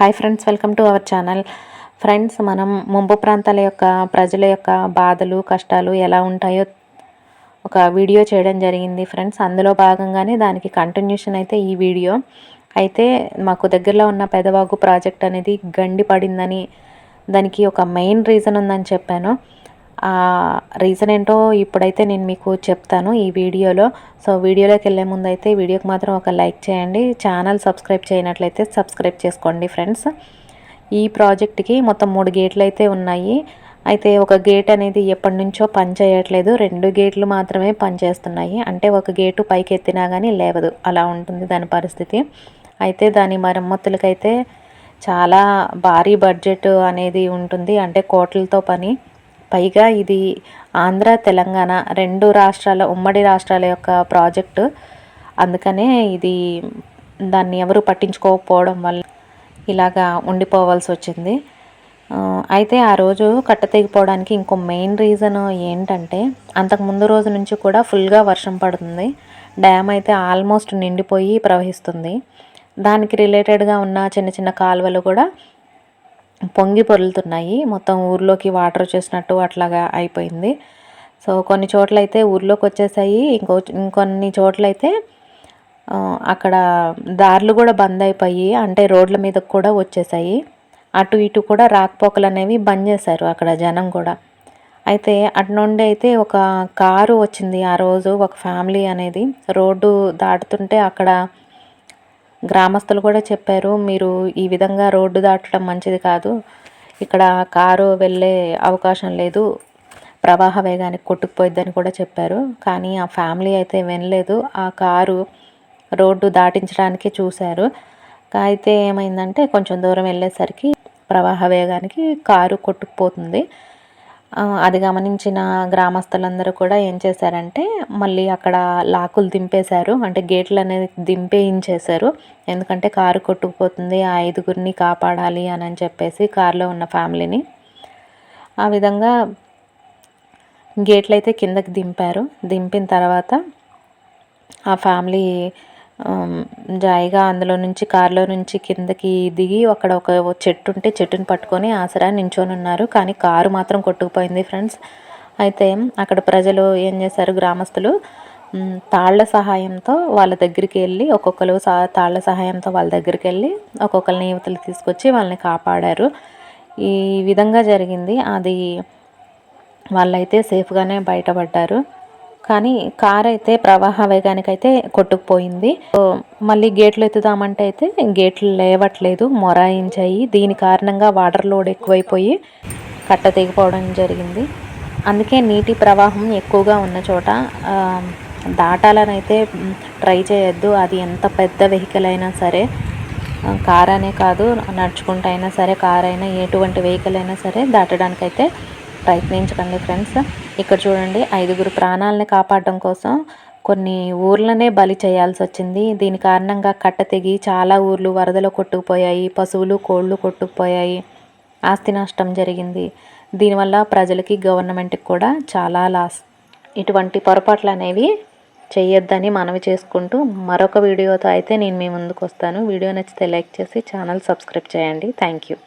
Hi friends welcome to our channel. Friends మనం ముంపు ప్రాంతాల యొక్క ప్రజల యొక్క బాధలు కష్టాలు ఎలా ఉంటాయో ఒక వీడియో చేయడం జరిగింది ఫ్రెండ్స్. అందులో భాగంగానే దానికి కంటిన్యూషన్ అయితే ఈ వీడియో. అయితే మాకు దగ్గరలో ఉన్న పెదవాగు ప్రాజెక్ట్ అనేది గండి పడిందని దానికి ఒక మెయిన్ రీజన్ ఉందని చెప్పాను. రీజన్ ఏంటో ఇప్పుడైతే నేను మీకు చెప్తాను ఈ వీడియోలో. సో వీడియోలోకి వెళ్ళే ముందు అయితే వీడియోకి మాత్రం ఒక లైక్ చేయండి. ఛానల్ సబ్స్క్రైబ్ చేయనట్లయితే సబ్స్క్రైబ్ చేసుకోండి ఫ్రెండ్స్. ఈ ప్రాజెక్ట్కి మొత్తం మూడు గేట్లు అయితే ఉన్నాయి. అయితే ఒక గేట్ అనేది ఎప్పటి నుంచో పనిచేయట్లేదు రెండు గేట్లు మాత్రమే పనిచేస్తున్నాయి అంటే ఒక గేటు పైకి ఎత్తినా కానీ లేవదు. అలా ఉంటుంది దాని పరిస్థితి. అయితే దాని మరమ్మతులకైతే చాలా భారీ బడ్జెట్ అనేది ఉంటుంది. అంటే కోట్లతో పని. పైగా ఇది ఆంధ్ర తెలంగాణ రెండు రాష్ట్రాల ఉమ్మడి రాష్ట్రాల యొక్క ప్రాజెక్టు. అందుకనే ఇది దాన్ని ఎవరు పట్టించుకోకపోవడం వల్ల ఇలాగా ఉండిపోవాల్సి వచ్చింది. అయితే ఆ రోజు కట్ట తెగిపోవడానికి ఇంకో మెయిన్ రీజన్ ఏంటంటే అంతకు ముందు రోజు నుంచి కూడా ఫుల్గా వర్షం పడుతుంది. డ్యామ్ అయితే ఆల్మోస్ట్ నిండిపోయి ప్రవహిస్తుంది. దానికి రిలేటెడ్గా ఉన్న చిన్న చిన్న కాలువలు కూడా పొంగి పొరులుతున్నాయి. మొత్తం ఊర్లోకి వాటర్ వచ్చేసినట్టు అట్లాగా అయిపోయింది. సో కొన్ని చోట్లయితే ఊర్లోకి వచ్చేసాయి. ఇంకో ఇంకొన్ని చోట్లయితే అక్కడ దారులు కూడా బంద్ అయిపోయి అంటే రోడ్ల మీద కూడా వచ్చేసాయి. అటు ఇటు కూడా రాకపోకలు అనేవి బంద్ చేశారు అక్కడ జనం కూడా. అయితే అటు నుండి అయితే ఒక కారు వచ్చింది ఆ రోజు ఒక ఫ్యామిలీ అనేది. రోడ్డు దాటుతుంటే అక్కడ గ్రామస్తులు కూడా చెప్పారు మీరు ఈ విధంగా రోడ్డు దాటడం మంచిది కాదు. ఇక్కడ కారు వెళ్ళే అవకాశం లేదు. ప్రవాహ వేగానికి కొట్టుకుపోయిద్దని కూడా చెప్పారు. కానీ ఆ ఫ్యామిలీ అయితే వినలేదు. ఆ కారు రోడ్డు దాటించడానికి చూశారు. అయితే ఏమైందంటే కొంచెం దూరం వెళ్ళేసరికి ప్రవాహ వేగానికి కారు కొట్టుకుపోతుంది. అది గమనించిన గ్రామస్తులందరూ కూడా ఏం చేశారంటే మళ్ళీ అక్కడ లాకులు దింపేశారు. అంటే గేట్లు అనేది దింపేయించేశారు. ఎందుకంటే కారు కొట్టుకుపోతుంది ఆ ఐదుగురిని కాపాడాలి అని అని చెప్పేసి కారులో ఉన్న ఫ్యామిలీని ఆ విధంగా గేట్లు అయితే కిందకి దింపారు. దింపిన తర్వాత ఆ ఫ్యామిలీ జాయిగా అందులో నుంచి కారులో నుంచి కిందకి దిగి అక్కడ ఒక చెట్టు ఉంటే చెట్టుని పట్టుకొని ఆసరా నించొని ఉన్నారు. కానీ కారు మాత్రం కొట్టుకుపోయింది ఫ్రెండ్స్. అయితే అక్కడ ప్రజలు ఏం చేశారు? గ్రామస్తులు తాళ్ళ సహాయంతో వాళ్ళ దగ్గరికి వెళ్ళి ఒక్కొక్కరు సా తాళ్ళ సహాయంతో వాళ్ళ దగ్గరికి వెళ్ళి ఒక్కొక్కరిని యువతలు తీసుకొచ్చి వాళ్ళని కాపాడారు. ఈ విధంగా జరిగింది. అది వాళ్ళైతే సేఫ్గానే బయటపడ్డారు. కానీ కార్ అయితే ప్రవాహ వేగానికైతే కొట్టుకుపోయింది. మళ్ళీ గేట్లు ఎత్తుదామంటే అయితే గేట్లు లేవట్లేదు మొరాయించాయి. దీని కారణంగా వాటర్ లోడ్ ఎక్కువైపోయి కట్ట తెగిపోవడం జరిగింది. అందుకే నీటి ప్రవాహం ఎక్కువగా ఉన్న చోట దాటాలని అయితే ట్రై చేయొద్దు. అది ఎంత పెద్ద వెహికల్ అయినా సరే కార్ అనే కాదు నడుచుకుంటూ అయినా సరే కార్ అయినా ఎటువంటి వెహికల్ అయినా సరే దాటడానికైతే ప్రయత్నించకండి ఫ్రెండ్స్. ఇక్కడ చూడండి ఐదుగురు ప్రాణాలని కాపాడడం కోసం కొన్ని ఊర్లనే బలి చేయాల్సి వచ్చింది. దీని కారణంగా కట్ట తెగి చాలా ఊర్లు వరదలో కొట్టుకుపోయాయి పశువులు కోళ్ళు కొట్టుకుపోయాయి. ఆస్తి నష్టం జరిగింది. దీనివల్ల ప్రజలకి గవర్నమెంట్కి కూడా చాలా లాస్. ఇటువంటి పొరపాట్లు అనేవి చేయొద్దని మనవి చేసుకుంటూ మరొక వీడియోతో అయితే నేను మీ ముందుకు వస్తాను. వీడియో నచ్చితే లైక్ చేసి ఛానల్ సబ్స్క్రైబ్ చేయండి. Thank you.